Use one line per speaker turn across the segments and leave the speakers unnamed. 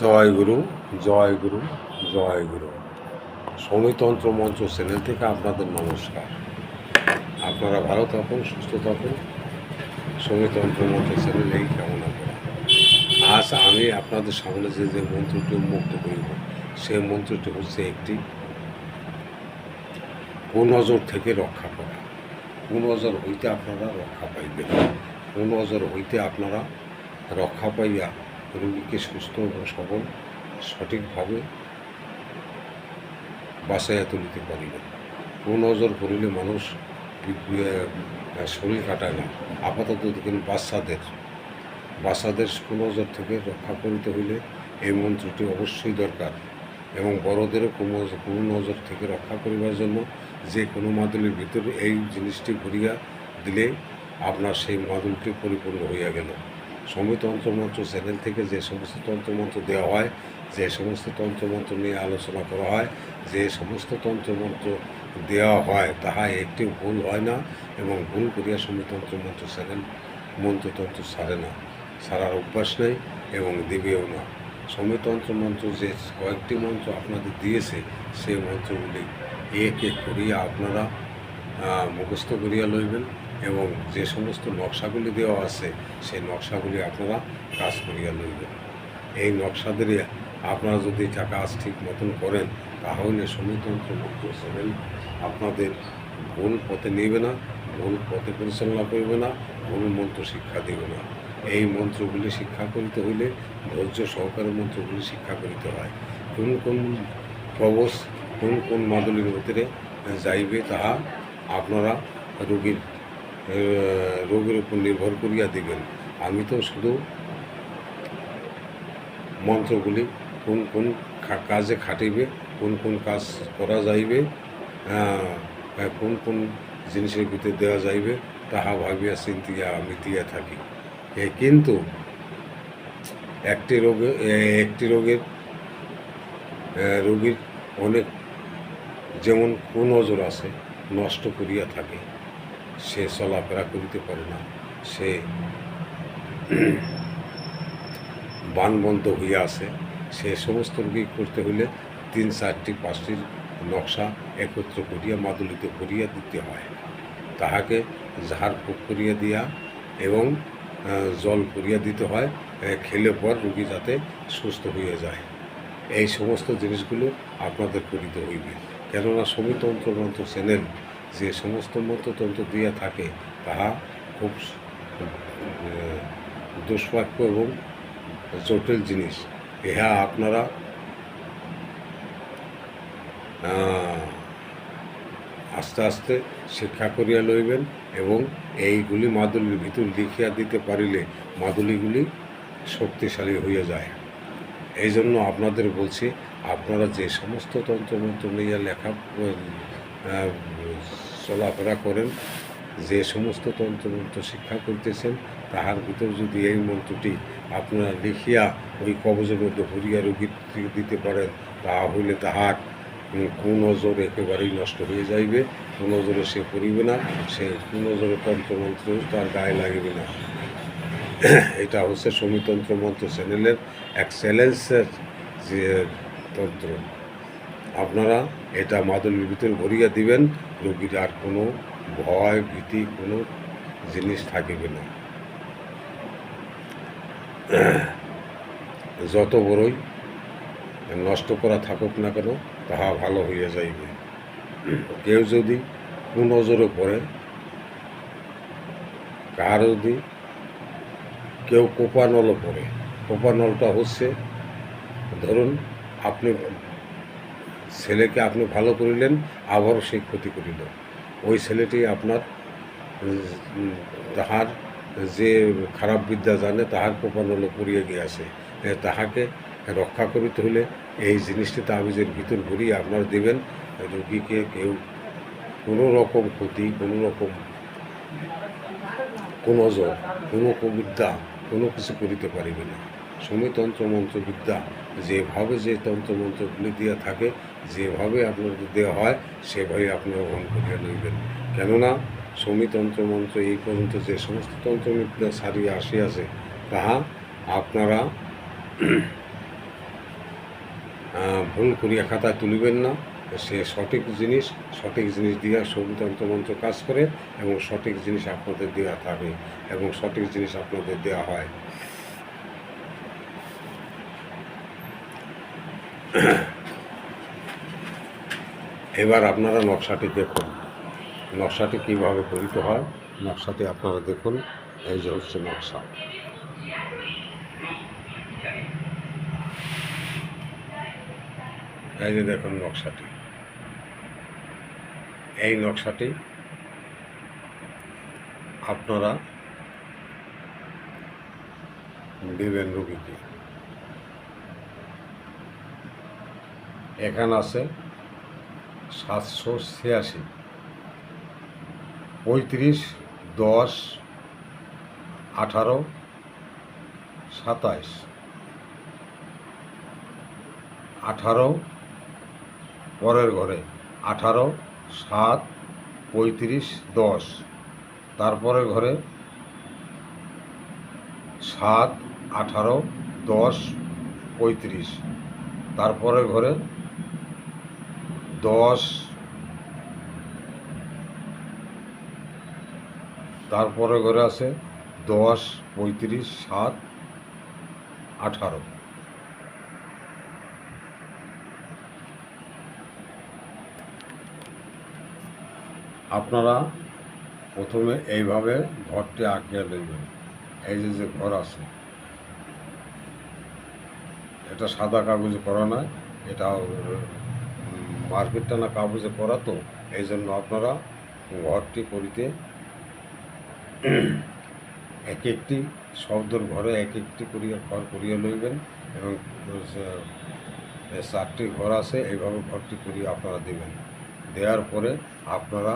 জয় গুরু জয় গুরু জয় গুরু। সমিতন্ত্র মঞ্চ চ্যানেল থেকে আপনাদের নমস্কার। আপনারা ভালো থাকুন, সুস্থ থাকুন। সমিতন্ত্র মঞ্চ চ্যানেলেই কামনা করি। আজ আমি আপনাদের সামনে যে যে মন্ত্রটি উন্মুক্ত করিব, সেই মন্ত্রটি হচ্ছে একটি কুনজর থেকে রক্ষা করা। কুনজর হইতে আপনারা রক্ষা পাইবেন। কুনজর হইতে আপনারা রক্ষা পাইয়া রোগীকে সুস্থ এবং সবল সঠিকভাবে বাসায় তুলিতে পারিবেন নজর করিলে মানুষ শরীর কাটায় না। আপাতত দেখেন বাচ্চাদের বাচ্চাদের কুনজর থেকে রক্ষা করিতে হইলে এই মন্ত্রটি অবশ্যই দরকার এবং বড়দেরও কুনজর থেকে রক্ষা করিবার জন্য যে কোনো মাদুলের ভিতরে এই জিনিসটি ঘুরিয়া দিলে আপনার সেই মাদুলটি পরিপূর্ণ হইয়া গেল। সমিত তন্ত্রমন্ত্র চ্যানেল থেকে যে সমস্ত তন্ত্রমন্ত্র দেওয়া হয়, যে সমস্ত তন্ত্রমন্ত্র নিয়ে আলোচনা করা হয়, যে সমস্ত তন্ত্রমন্ত্র দেওয়া হয়, তাহা একটি ভুল হয় না এবং ভুল করিয়া সমিত তন্ত্রমন্ত্র চ্যানেল মন্ত্রতন্ত্র সারে না। সারার অভ্যাস নেই এবং দেবেও না। সমিতন্ত্র মন্ত্র যে কয়েকটি মন্ত্র আপনাদের দিয়েছে, সেই মন্ত্রগুলি এক এক করিয়া আপনারা মুখস্থ করিয়া লইবেন। এবং যে সমস্ত নকশাগুলি দেওয়া আছে, সেই নকশাগুলি আপনারা কাজ করিয়া লইবেন। এই নকশাদের আপনারা যদি কাজ ঠিক মতন করেন, তাহলে সমিতন্ত্র মন্ত্র চ্যানেল আপনাদের ভুল পথে নেবে না, ভুল পথে পরিচালনা করবে না, ভুল মন্ত্র শিক্ষা দেবে না। এই মন্ত্রগুলি শিক্ষা করিতে হইলে ধৈর্য সহকারে মন্ত্রগুলি শিক্ষা করিতে হয়। কোন কোন প্রবস কোন কোন মাদুলির ভিতরে যাইবে, তাহা আপনারা রোগীর রোগের উপর নির্ভর করিয়া দিবেন। আমি তো শুধু মন্ত্রগুলি কোন কোন কাজে খাটিবে, কোন কোন কাজ করা যাইবে কোন কোন জিনিসের ভিতরে দেওয়া যাইবে, তাহা ভাবিয়া চিন্তিয়া আমি দিয়া থাকি কিন্তু একটি রোগে একটি রোগের রোগীর অনেক, যেমন কোন নজর আছে, নষ্ট করিয়া থাকে। সে চলাফেরা করিতে পারে না। সে বানবন্ধ হইয়া আছে। সে সমস্ত রোগী করতে হইলে তিন, চারটি পাঁচটির নকশা একত্র করিয়া মাদুলিতে ভরিয়া দিতে হয়। তাহাকে ঝাড়ফুঁক করিয়া দিয়া এবং জল করিয়া দিতে হয়। খেলে পর রোগী যাতে সুস্থ হয়ে যায়। এই সমস্ত জিনিসগুলো আপনাদের করিতে হইবে। কেননা সমিতন্ত্র মন্ত্র চ্যানেল যে সমস্ত মন্ত্রতন্ত্র দিয়া থাকে, তাহা খুব দুষ্প্রাপ্য এবং জটিল জিনিস। ইহা আপনারা আস্তে আস্তে শিক্ষা করিয়া লইবেন এবং এইগুলি মাদুলির ভিতর লিখিয়া দিতে পারিলে মাদুলিগুলি শক্তিশালী হইয়া যায়। এই জন্য আপনাদের বলছি, আপনারা যে সমস্ত তন্ত্রমন্ত্র নিয়ে লেখা চলাফেরা করেন। যে সমস্ত তন্ত্রমন্ত্র শিক্ষা করতেছেন, তাহার ভিতর যদি এই মন্ত্রটি আপনারা লিখিয়া ওই কবজের মধ্যে ভরিয়া রোগীর দিতে পারেন তাহা হইলে তাহার নজর একেবারেই নষ্ট হয়ে যাইবে, কোন নজরে সে পড়িবে না, সে কোন নজরে তন্ত্রমন্ত্র তার গায়ে লাগিবে না। এটা হচ্ছে সমিতন্ত্র মন্ত্র চ্যানেলের এক্সেলেন্সের যে তন্ত্র। আপনারা এটা মাদুলির ভিতরে ভরিয়া দিবেন রোগীর আর কোনো ভয়, ভীতি, কোনো জিনিস থাকিবে না। যত বড়ই নষ্ট করা থাকুক না কেন, তাহা ভালো হইয়া যাইবে। কেউ যদি কুনজরে পড়ে, কার যদি কেউ কোপানলও পড়ে, কোপানলটা হচ্ছে, ধরুন আপনি ছেলেকে আপনি ভালো করিলেন, আবারও সে ক্ষতি করিল। ওই ছেলেটি আপনার, তাহার যে খারাপ বিদ্যা জানে, তাহার কোপানলে পড়িয়ে গিয়াছে। তাহাকে রক্ষা করিতে হলে এই জিনিসটি তাবিজের ভিতর ঘুরিয়ে আপনারা দেবেন। রোগীকে কেউ কোনো রকম ক্ষতি, কোনো রকম কোনো জ্বর, কোনো কবিদ্যা কোনো কিছু করিতে পারিবে না। সমিতন্ত্র মন্ত্রবিদ্যা যেভাবে যে তন্ত্রমন্ত্রগুলি দিয়া থাকে যেভাবে আপনাদের দেওয়া হয় সেভাবে আপনারা গ্রহণ করিয়া লইবেন। কেননা, সমিতন্ত্র মন্ত্র এই পর্যন্ত যে সমস্ত তন্ত্রবিদ্যা সারিয়া আসিয়াছে, তাহা আপনারা ভুল করিয়া খাতায় তুলিবেন না। সে সঠিক জিনিস সঠিক জিনিস দিয়া সবিতন্ত্র মন্ত্র কাজ করে এবং সঠিক জিনিস আপনাদের দেওয়া থাকে এবং সঠিক জিনিস আপনাদের দেওয়া হয়। এবার আপনারা নকশাটি দেখুন। নকশাটি কীভাবে করিতে হয়, নকশাটি আপনারা দেখুন। এই যে হচ্ছে নকশা। এই যে দেখুন নকশাটি। এই নকশাটি আপনারা দেবেন রুগীকে। এখানে আছে সাতশো ছিয়াশি। পঁয়ত্রিশ, দশ, আঠারো, সাতাইশ। আঠারো, পরের ঘরে। আঠারো, সাত, পঁয়ত্রিশ, দশ। তারপরের ঘরে সাত, আঠারো, দশ, পঁয়ত্রিশ। তারপরের ঘরে দশ, তারপরে ঘরে আছে দশ, পঁয়ত্রিশ, সাত, আঠারো। আপনারা প্রথমে এইভাবে ঘরটি আঁকিয়ে নেবেন। এই যে যে ঘর আছে, এটা সাদা কাগজে করা নয় এটা মার্কেট টানা কাগজে করা তো এই জন্য আপনারা ঘরটি করিতে এক একটি শব্দর ঘরে এক একটি করিয়া ঘর করিয়া লইবেন এবং চারটি ঘর আছে, এইভাবে ঘরটি করিয়া আপনারা দেবেন। দেওয়ার পরে আপনারা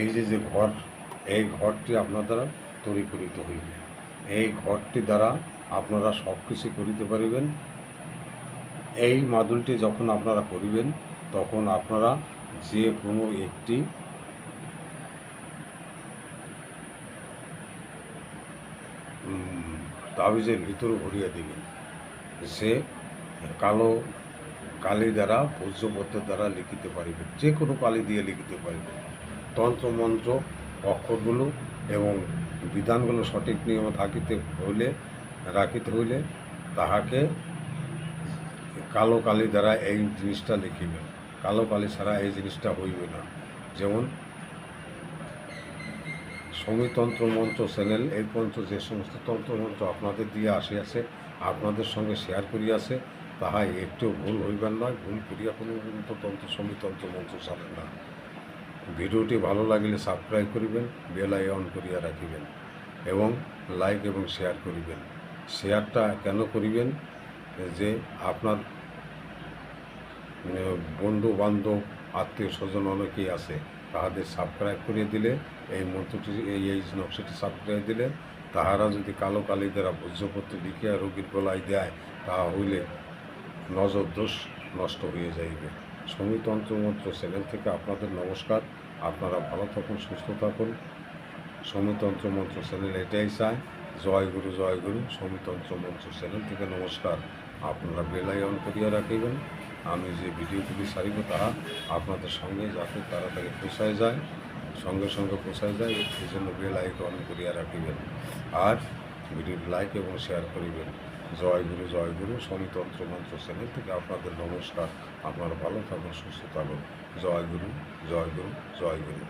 এই যে যে ঘর, এই ঘরটি আপনার দ্বারা তৈরি করিতে হইবে। এই ঘরটি দ্বারা আপনারা সব কিছু করিতে পারিবেন। এই মাদুলটি যখন আপনারা করিবেন, তখন আপনারা যে কোনো একটি তাবিজের ভিতরে ভরিয়ে দিবেন। সে কালো কালি দ্বারা ভোজ্যপত্রের দ্বারা লিখিতে পারিবে। যে কোনো কালি দিয়ে লিখিতে পারিবে। তন্ত্রমন্ত্র অক্ষরগুলো এবং বিধানগুলো সঠিক নিয়মে থাকিতে হইলে রাখিতে হইলে তাহাকে কালো কালি দ্বারা এই জিনিসটা লিখিবে। কালো কালি ছাড়া এই জিনিসটা হইবে না। যেমন সমিতন্ত্র মন্ত্র চ্যানেল, এই পর্যন্ত যে সমস্ত তন্ত্রমন্ত্র আপনাদের দিয়ে আসিয়াছে, আপনাদের সঙ্গে শেয়ার করিয়াছে তাহাই একটু ভুল হইবার নয় ভুল করিয়া কোনো পর্যন্ত তন্ত্র, সমিতন্ত্র মন্ত্র চালেন না। ভিডিওটি ভালো লাগিলে সাবস্ক্রাইব করিবেন বেল আই অন করিয়া রাখিবেন, এবং লাইক এবং শেয়ার করিবেন। শেয়ারটা কেন করিবেন? যে আপনার বন্ধু বান্ধব আত্মীয় স্বজন অনেকেই আছে, তাহাদের সাবস্ক্রাইব করিয়ে দিলে, এই মন্ত্রটি, এই এই নকশাটি সাবস্ক্রাইব দিলে, তাহারা যদি কালো কালি দ্বারা ভোজ্যপত্র লিখিয়া রোগীর গলায় দেয় তাহা হইলে নজর দোষ নষ্ট হয়ে যাইবে। সমিতন্ত্র মন্ত্র চ্যানেল থেকে আপনাদের নমস্কার। আপনারা ভালো থাকুন, সুস্থ থাকুন। সমিতন্ত্র মন্ত্র চ্যানেল এটাই চায়। জয় গুরু জয় গুরু সমিতন্ত্র মন্ত্র চ্যানেল থেকে নমস্কার। আপনারা বেলাই অন করিয়া রাখিবেন। আমি যে ভিডিওগুলি সারিব, তাহা আপনাদের সঙ্গে যাতে তাড়াতাড়ি পোষায় যায়, সঙ্গে সঙ্গে পোষায় যায়, এই জন্য বেল আইকন করিয়া রাখিবেন। আর ভিডিওটি লাইক এবং শেয়ার করিবেন। জয় গুরু জয় গুরু সমিতন্ত্র মন্ত্র চ্যানেল থেকে আপনাদের নমস্কার। আপনারা ভালো থাকুন, সুস্থ থাকুন। জয় গুরু জয় গুরু জয় গুরু।